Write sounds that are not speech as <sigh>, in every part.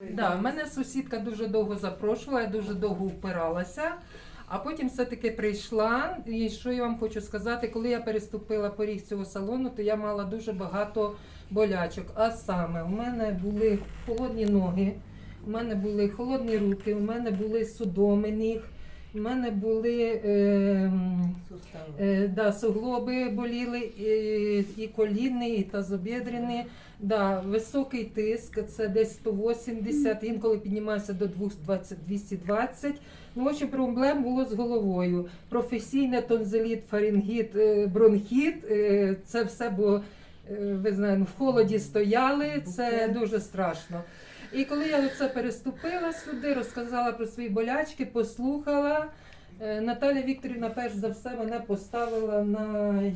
Да, мене сусідка дуже довго запрошувала, я дуже довго впиралася. А потім все-таки прийшла. І що я вам хочу сказати, коли я переступила поріг цього салону, то я мала дуже багато болячок. А саме, у мене були холодні ноги, у мене були холодні руки, у мене були судоми ніг, у мене були е, е, да, суглоби боліли, і, і колінні, і тазобідрений. Да, високий тиск, це десь 180, інколи піднімався до 220, 220. Ну, в общем, проблем було з головою. Професійне тонзиліт, фарингіт, е, бронхіт, е, це все було, ви знаєте, в холоді стояли, це дуже страшно. І коли я це переступила сюди, розказала про свої болячки, послухала. е, Наталя Вікторівна перш за все мене поставила на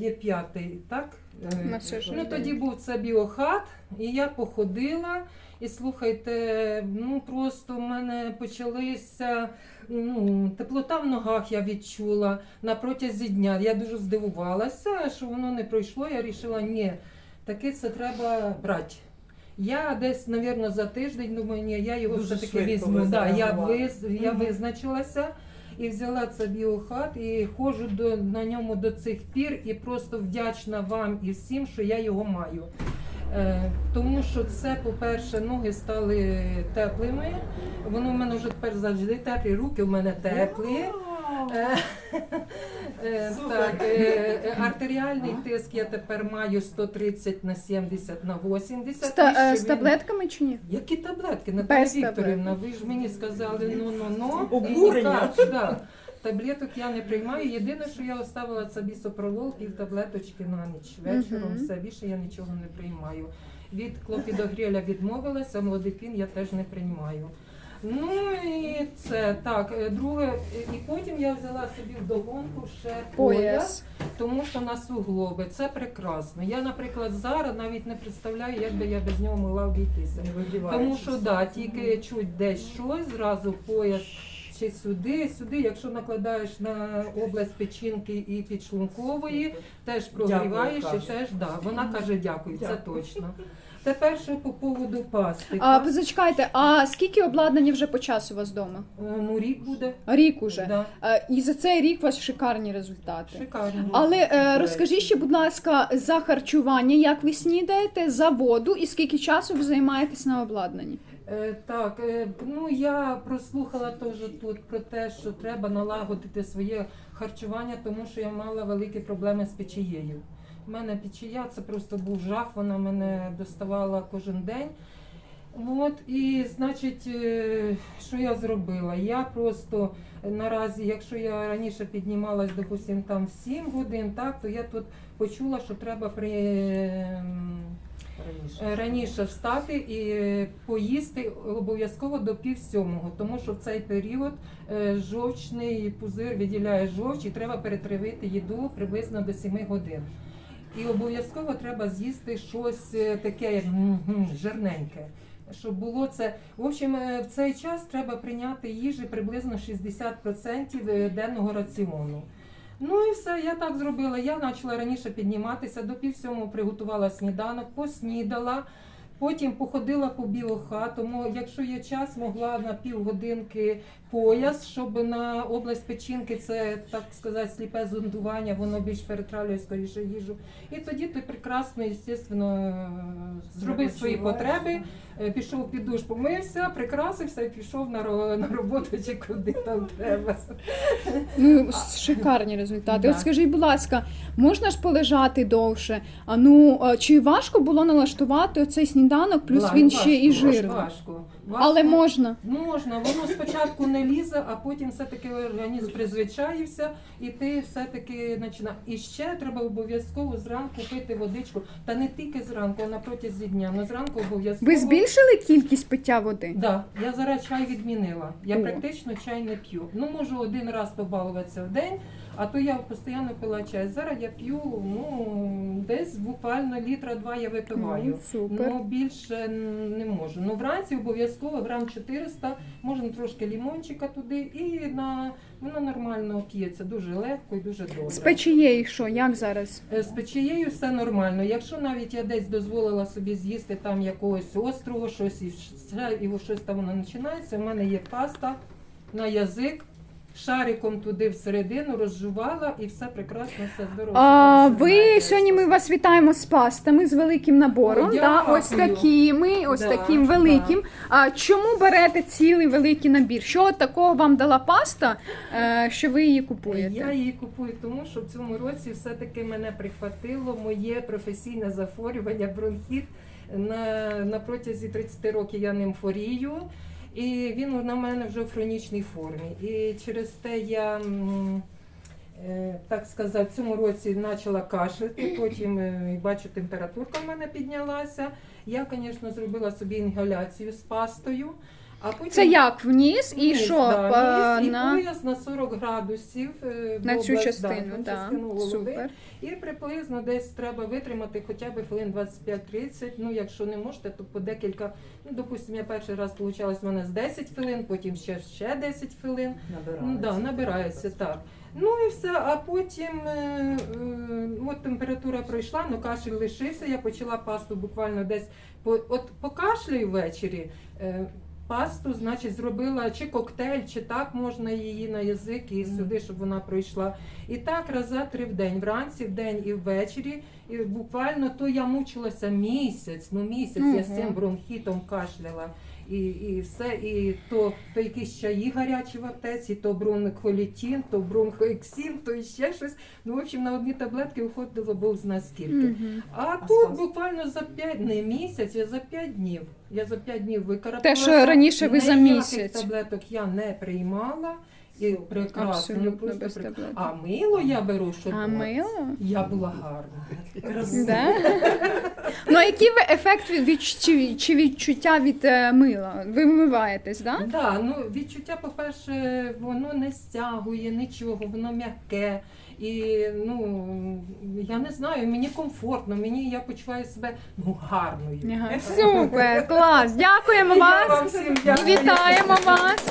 Є5, так? Е, На. Ну тоді був це біохат, і я походила. І слухайте, ну просто в мене почалися ну, теплота в ногах я відчула на протязі дня. Я дуже здивувалася, що воно не пройшло. Я вирішила, ні, таки це треба брати. Я десь, мабуть, за тиждень думаю, ні, я його Дуже все-таки швидко візьму. ви Да, я, виз, я Мгм. визначилася і взяла це біохат і ходжу до, на ньому до цих пір і просто вдячна вам і всім, що я його маю. Е, тому що це, по-перше, ноги стали теплими. Воно в мене вже тепер завжди теплі, руки в мене теплі. Е, <laughs> е, Супер. Е, е, артеріальний тиск я тепер маю 130 на 70 на 80. З, та- е, з він- таблетками чи ні? Які таблетки? Наталя Без Вікторівна, ви ж мені сказали ну ну ну Обурення. да. Таблеток я не приймаю. Єдине, що я оставила це бісопролол, пів таблеточки на ніч. Вечором Мгм. все більше я нічого не приймаю. Від клопідогріля відмовилася, молодикін я теж не приймаю. Ну і це так. е, Друге, і потім я взяла собі вдогонку ще пояс. Тому що на суглоби це прекрасно. Я, наприклад, зараз навіть не представляю, як би я без нього могла обійтися. Тому що да, тільки чуть десь щось, зразу пояс чи сюди, сюди. Якщо накладаєш на область печінки і підшлункової, теж прогріваєш Дякую, і теж да. Вона каже дякую, це точно. Тепер що по поводу пасти. А зачекайте, а скільки обладнання вже по часу у вас вдома? Е, ну рік буде. Рік уже. Да. Е, І за цей рік у вас шикарні результати. Шикарно. Але е, розкажіть ще, будь ласка, за харчування, як ви снідаєте, за воду і скільки часу ви займаєтесь на обладнанні? Е, Так, е, ну я прослухала теж тут про те, що треба налагодити своє харчування, тому що я мала великі проблеми з печією. У мене печія це просто був жах, вона мене доставала кожен день. От, і значить, е, що я зробила? Я просто наразі, якщо я раніше піднімалась, допустим, там в 7 годин, так, то я тут почула, що треба при. Е, раніше встати і е, поїсти обов'язково до пів сьомого, тому що в цей період е, жовчний пузир виділяє жовч і треба перетравити їду приблизно до 7 годин. І обов'язково треба з'їсти щось е, таке жирненьке. Щоб було це. В общем, е, в цей час треба прийняти їжі приблизно 60% е, денного раціону. Ну і все, я так зробила. Я почала раніше підніматися, до пів приготувала сніданок, поснідала, потім походила по біохатому. Якщо є час, могла на півгодинки пояс, щоб на область печінки це так сказати сліпе зондування, воно більш перетравлює скоріше їжу. І тоді ти прекрасно, звісно, зробив свої потреби. Е, Пішов під душ, помився, прикрасився і пішов на, роботу чи куди там треба. Ну, шикарні результати. Да. От скажіть, будь ласка, можна ж полежати довше? А ну чи важко було налаштувати оцей сніданок, плюс Ла- він ще і жирний? Важко. Але можна. Можна, воно спочатку не лізе, а потім все-таки організм призвичаївся, і ти все-таки починаєш. І ще треба обов'язково зранку пити водичку. Та не тільки зранку, а на протязі дня. На зранку обов'язково. Ви збільшили кількість пиття води? Да, я зараз чай відмінила. Я О. практично чай не п'ю. Ну можу один раз побалуватися в день, А то я постійно пила чай. Зараз я п'ю ну, десь буквально літра два я випиваю. Ну, супер. Ну, більше не можу. Ну, вранці обов'язково грам 400, можна трошки лімончика туди, і на, воно нормально п'ється, дуже легко і дуже добре. З печією що, як зараз? Е, З печією все нормально. Якщо навіть я десь дозволила собі з'їсти там якогось острого, щось і все і щось там воно починається, у мене є паста на язик. Шариком туди всередину розжувала і все прекрасно, все здорово. А, ви сьогодні ми вас вітаємо з пастами з великим набором. Ой, да, ось такими, ось Да, таким да. великим. А чому берете цілий великий набір? Що такого вам дала паста, е, що ви її купуєте? Я її купую тому, що в цьому році все-таки мене прихватило моє професійне захворювання бронхіт. На, на протязі 30 років я ним хворію. І він на мене вже в хронічній формі. І через те я, е, так сказати, в цьому році почала кашляти, потім е, бачу, температурка в мене піднялася. Я, звісно, зробила собі інгаляцію з пастою. А потім Це як вниз і Низ, що? да, Па- низ, і на, пояс на 40 градусів е, в на цю область, частину, на да, частину голови. супер. І приблизно десь треба витримати хоча б хвилин 25-30. Ну, якщо не можете, то по декілька. Ну, допустимо, я перший раз вийшло в мене з 10 хвилин, потім ще, ще 10 хвилин. Ну, да, набирається так. Ну і все, а потім е, е, от температура пройшла, ну кашель лишився. Я почала пасту буквально десь по от покашляю ввечері. Е, Пасту, значить, зробила чи коктейль, чи так можна її на язик і сюди, щоб вона пройшла. І так раза три в день, вранці, в день і ввечері. І буквально то я мучилася місяць, ну місяць я з цим бронхітом кашляла. І, і все, і то, то якісь чаї гарячі в аптеці, то бронхолітін, то бронхоексін, то ще щось. Ну, в общем, на одні таблетки виходило Бог зна скільки. Мгм. А А тут спас. буквально за 5, не місяць, я за 5 днів. Я за 5 днів викарабкалася. Те, що раніше ви за місяць. таблеток я не приймала. І прекрасно. Абсолютно просто без таблеток. А мило я беру, щоб А мило? я була гарна. Красива. Да? ну, а який ви ефект від, від, чи, чи відчуття від е, мила? Ви вмиваєтесь, да? Да, ну відчуття, по-перше, воно не стягує нічого, воно м'яке. І ну я не знаю, мені комфортно, мені я почуваю себе ну гарною. <laughs> Супер, клас! Дякуємо Я вас! вам всім дякую. Вітаємо вас!